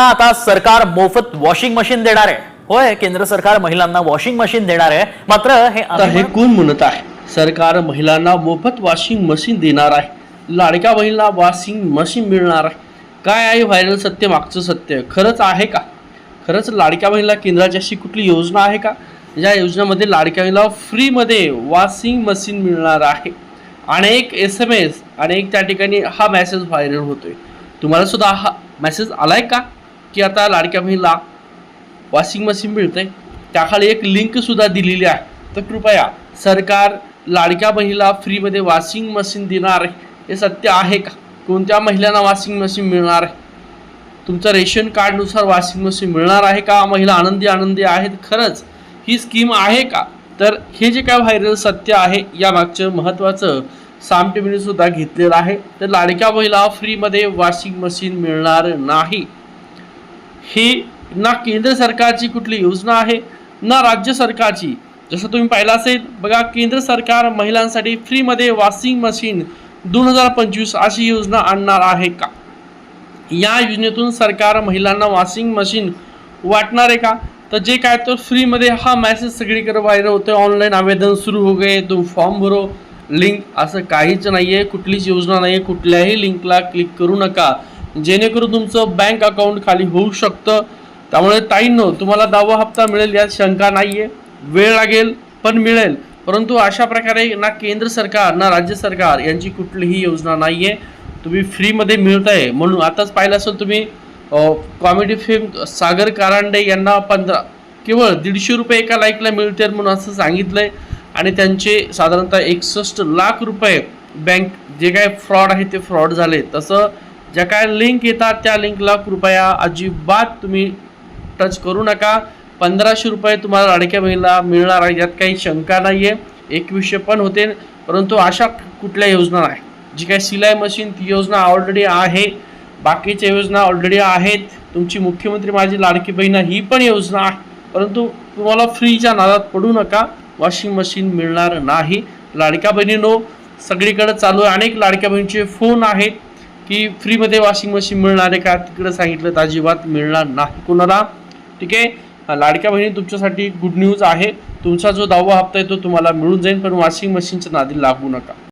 आता सरकार मोफत वॉशिंग मशीन देणार आहे. होय केंद्र सरकार महिलांना वॉशिंग मशीन देणार आहे. मात्र हे आता हे कोण म्हणत आहे? सरकार महिलांना मोफत वॉशिंग मशीन देणार आहे. लाडक्या बहिणीला वॉशिंग मशीन मिळणार आहे. काय आहे व्हायरल सत्य मागचं सत्य? खरंच आहे का? खरंच लाडक्या बहिणीला केंद्राची अशी कुठली योजना आहे का? ज्या योजनेमध्ये लाडक्या बहिणीला फ्रीमध्ये वॉशिंग मशीन मिळणार आहे. अनेक एस एम एस अनेक त्या ठिकाणी हा मेसेज व्हायरल होतोय. तुम्हाला सुद्धा हा मेसेज आलाय का? की आता लाडक्या बहिणीला वॉशिंग मशीन मिळते त्याखाली एक लिंकसुद्धा दिलेली आहे. तर कृपया सरकार लाडक्या बहिणीला फ्रीमध्ये वॉशिंग मशीन देणार आहे. हे सत्य आहे का? कोणत्या महिलांना वॉशिंग मशीन मिळणार आहे? तुमचं रेशन कार्डनुसार वॉशिंग मशीन मिळणार आहे का? महिला आनंदी आनंदी आहेत. खरंच ही स्कीम आहे का? तर हे जे काय व्हायरल सत्य आहे या मागचं महत्त्वाचं साम टीव्हीने सुद्धा घेतलेलं आहे. तर लाडक्या महिला फ्रीमध्ये वॉशिंग मशीन मिळणार नाही. ही ना केंद्र सरकारची कुठली योजना आहे ना राज्य सरकारची. जसं तुम्ही पाहिलं असेल बघा केंद्र सरकार महिलांसाठी फ्रीमध्ये वॉशिंग मशीन दोन हजार पंचवीस अशी योजना आणणार आहे का? या योजनेतून सरकार महिलांना वॉशिंग मशीन वाटणार आहे का? तर जे काय तर फ्रीमध्ये हा मेसेज सगळीकडे व्हायरल होतो ऑनलाईन आवेदन सुरू हो गए तुम फॉर्म भरो. लिंक असं काहीच नाही आहे कुठलीच योजना नाही आहे कुठल्याही लिंकला क्लिक करू नका. जेणेकरून तुमचं बँक अकाउंट खाली होऊ शकतं. त्यामुळे ताईंनो तुम्हाला दहावा हप्ता मिळेल यात शंका नाही आहे वेळ लागेल पण मिळेल. परंतु अशा प्रकारे ना केंद्र सरकार ना राज्य सरकार यांची कुठलीही योजना नाही आहे तुम्ही फ्रीमध्ये मिळत आहे म्हणून आताच पाहिलं असेल तुम्ही कॉमेडी फिल्म सागर कारांडे यांना पंधरा केवळ दीडशे रुपये एका लाईकला मिळते म्हणून असं सांगितलं आहे आणि त्यांचे साधारणतः एकसष्ट लाख रुपये बँक जे काय फ्रॉड आहे ते फ्रॉड झाले. तसं ज्या काय लिंक येतात त्या लिंकला कृपया अजिबात तुम्ही टच करू नका. पंधराशे रुपये तुम्हाला लाडक्या बहिणीला मिळणार आहे यात काही शंका नाही आहे एकवीसशे पण होते परंतु अशा कुठल्या योजना नाही. जी काय सिलाई मशीन ती योजना ऑलरेडी आहे. बाकीच्या योजना ऑलरेडी आहेत. तुमची मुख्यमंत्री माझी लाडकी बहीण ही पण योजना आहे. परंतु तुम्हाला फ्रीच्या नादात पडू नका. वॉशिंग मशीन मिळणार नाही. लाडक्या बहिणीनो सगळीकडे चालू आहे. अनेक लाडक्या बहिणीचे फोन आहेत. की फ्रीमध्ये वॉशिंग मशीन मिळणार आहे का? तिकडं सांगितलं तर अजिबात मिळणार नाही कोणाला. ठीक आहे? लाडक्या बहिणी तुमच्यासाठी गुड न्यूज आहे. तुमचा जो दहावा हप्ता आहे तो तुम्हाला मिळून जाईल पण वॉशिंग मशीनच्या नादी लागू नका.